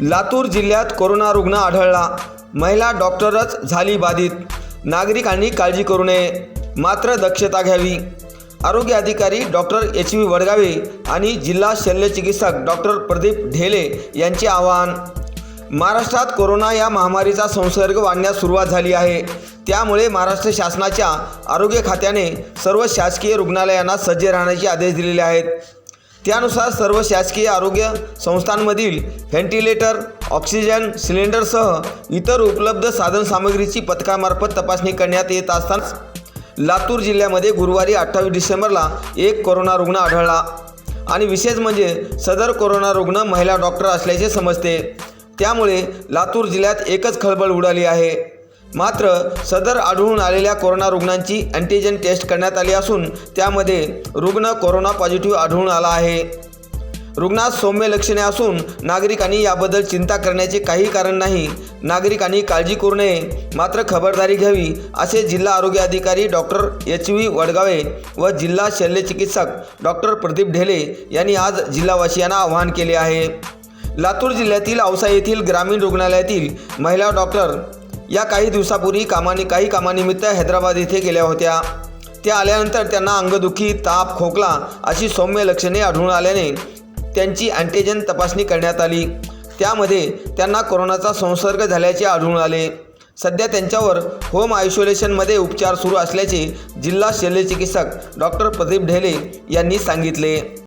लातूर जिल्ह्यात कोरोना रुग्ण आढळला. महिला डॉक्टरच झाली बाधित. नागरिकांनी काळजी करू नये. मात्र दक्षता घ्यावी. आरोग्य अधिकारी डॉक्टर एच व्ही वडगावे आणि जिल्हा शल्यचिकित्सक डॉक्टर प्रदीप ढेले यांचे आवाहन. महाराष्ट्रात कोरोना या महामारीचा संसर्ग वाढण्यास सुरुवात झाली आहे. त्यामुळे महाराष्ट्र शासनाच्या आरोग्य खात्याने सर्व शासकीय रुग्णालयांना सज्ज राहण्याचे आदेश दिलेले आहेत. त्यानुसार सर्व शासकीय आरोग्य संस्थांमधील व्हेंटिलेटर ऑक्सिजन सिलेंडरसह इतर उपलब्ध साधनसामग्रीची पथकामार्फत तपासणी करण्यात येत असताना लातूर जिल्ह्यामध्ये गुरुवारी अठ्ठावीस डिसेंबरला एक कोरोना रुग्ण आढळला. आणि विशेष म्हणजे सदर कोरोना रुग्ण महिला डॉक्टर असल्याचे समजते. त्यामुळे लातूर जिल्ह्यात एकच खळबळ उडाली आहे. मात्र सदर आढळून आलेल्या कोरोना रुग्णांची अँटीजन टेस्ट करण्यात आली असून त्यामध्ये रुग्ण कोरोना पॉझिटिव्ह आढळून आला आहे. रुग्णात सौम्य लक्षणे असून नागरिकांनी याबद्दल चिंता करण्याचे काही कारण नाही. नागरिकांनी काळजी करू नये मात्र खबरदारी घ्यावी असे जिल्हा आरोग्य अधिकारी डॉक्टर एच व्ही वडगावे व जिल्हा शल्यचिकित्सक डॉक्टर प्रदीप ढेले यांनी आज जिल्हावासियांना आवाहन केले आहे. लातूर जिल्ह्यातील औसा येथील ग्रामीण रुग्णालयातील महिला डॉक्टर या काही दिवसापूर्वी कामाने काही कामानिमित्त हैदराबाद येथे गेल्या होत्या. त्या आल्यानंतर त्यांना अंगदुखी ताप खोकला अशी सौम्य लक्षणे आढळून आल्याने त्यांची अँटीजेन तपासणी करण्यात आली. त्यामध्ये त्यांना कोरोनाचा संसर्ग झाल्याचे आढळून आले. सध्या त्यांच्यावर होम आयसोलेशनमध्ये उपचार सुरू असल्याचे जिल्हा शल्यचिकित्सक डॉक्टर प्रदीप ढेले यांनी सांगितले.